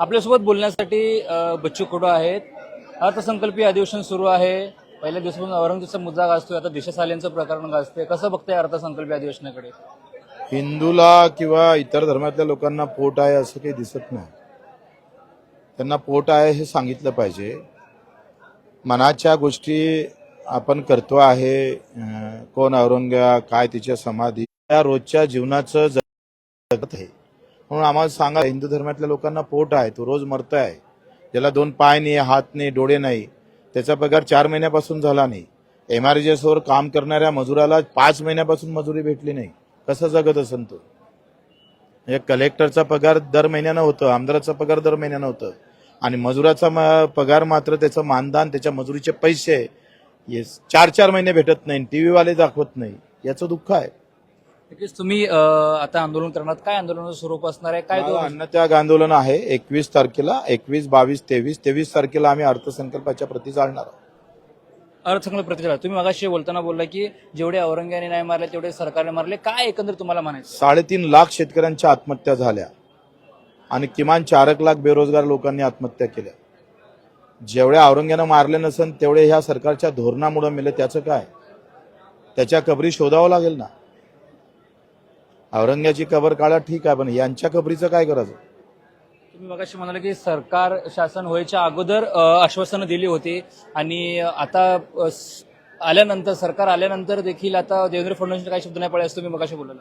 आपल्यासोबत बोलण्यासाठी बच्चू कडू आहेत. अर्थसंकल्पीय अधिवेशन सुरू आहे. पहिल्या दिवसापासून औरंगजेबचा मुद्दा गाजतोय. आता दिशा प्रकरण गाजतंय. कसं बघताय अर्थसंकल्पीय अधिवेशनाकडे? हिंदूला किंवा इतर धर्मातल्या लोकांना पोट आहे असं काही दिसत नाही. त्यांना पोट आहे हे सांगितलं पाहिजे. मनाच्या गोष्टी आपण करतो आहे. कोण औरंग्या काय तिच्या समाधी. या रोजच्या जीवनाचं जगत आहे. म्हणून आम्हाला सांगा हिंदू धर्मातल्या लोकांना पोट आहे तो रोज मरत आहे ज्याला दोन पाय नाही हात नाही डोळे नाही त्याचा पगार चार महिन्यापासून झाला नाही. एमआरजीएसवर काम करणाऱ्या मजुराला पाच महिन्यापासून मजुरी भेटली नाही. कसं जगत असन तो? म्हणजे कलेक्टरचा पगार दर महिन्यानं होतं आमदाराचा पगार दर महिन्यानं होतं. आणि मजुराचा म- पगार मात्र त्याचं मानधन त्याच्या मजुरीचे पैसे हे चार चार महिने भेटत नाही टी व्हीवाले दाखवत नाही. याचं दुःख आहे. नक्कीच तुम्ही अ, आता आंदोलन करणार. काय आंदोलनाचं स्वरूप असणार आहे? काय तो अन्नत्याग आंदोलन आहे. एकवीस तारखेला एकवीस बावीस तेवीस तेवीस तारखेला आम्ही अर्थसंकल्पाच्या प्रती जाणणार आहोत. अर्थसंकल्प प्रतिकार तुम्ही मगाशी बोलताना बोलला की जेवढे औरंग्याने नाही मारले तेवढे सरकारने मारले. काय एकंदर तुम्हाला म्हणायचं? साडेतीन लाख शेतकऱ्यांच्या आत्महत्या झाल्या. आणि किमान चार एक लाख बेरोजगार लोकांनी आत्महत्या केल्या. जेवढ्या औरंग्यानं मारले नसन तेवढे ह्या सरकारच्या धोरणामुळे मेले. त्याचं काय? त्याच्या कबरी शोधावं लागेल ना? औरंग्याची कबर काढा ठीक आहे पण यांच्या कबरीचं काय करायचं? तुम्ही मगाशी म्हणाले की सरकार शासन व्हायच्या अगोदर आश्वासनं दिली होती आणि आता आल्यानंतर सरकार आल्यानंतर देखील आता देवेंद्र फडणवीस काही शब्द नाही पडले असं तुम्ही मगाशी बोलला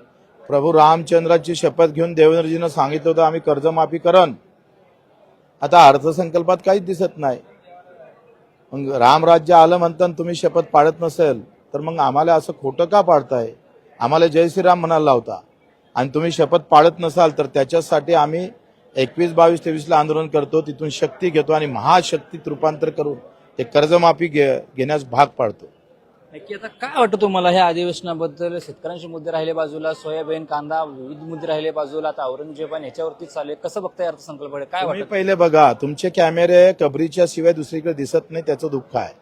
प्रभू रामचंद्राची शपथ घेऊन देवेंद्रजीनं सांगितलं होतं आम्ही कर्जमाफी करन आता अर्थसंकल्पात काहीच दिसत नाही. मग रामराज्य आलं म्हणताना तुम्ही शपथ पाळत नसेल तर मग आम्हाला असं खोटं का पाडताय आम्हाला जय श्रीराम म्हणायला लावता. आणि तुम्ही शपथ पाळत नसाल तर त्याच्यासाठी आम्ही एकवीस बावीस तेवीसला आंदोलन करतो. तिथून शक्ती घेतो आणि महाशक्तीत रूपांतर करून ते कर्जमाफी घे घेण्यास भाग पाडतो. नक्की आता काय वाटतं तुम्हाला ह्या अधिवेशनाबद्दल? शेतकऱ्यांचे मुद्दे राहिले बाजूला सोयाबीन कांदा विविध मुद्दे राहिले बाजूला. आता औरंगजेब आणि ह्याच्यावरतीच चालू आहे. कसं बघताय अर्थसंकल्पाकडे काय वाटतं? पहिले बघा तुमचे कॅमेरे कबरीच्या शिवाय दुसरीकडे दिसत नाही त्याचं दुःख आहे.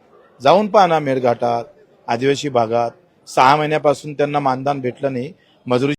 जाऊन पहा ना मेळघाटात आदिवासी भागात. सहा महिन्यापासून त्यांना मानधन भेटलं नाही. मजुरी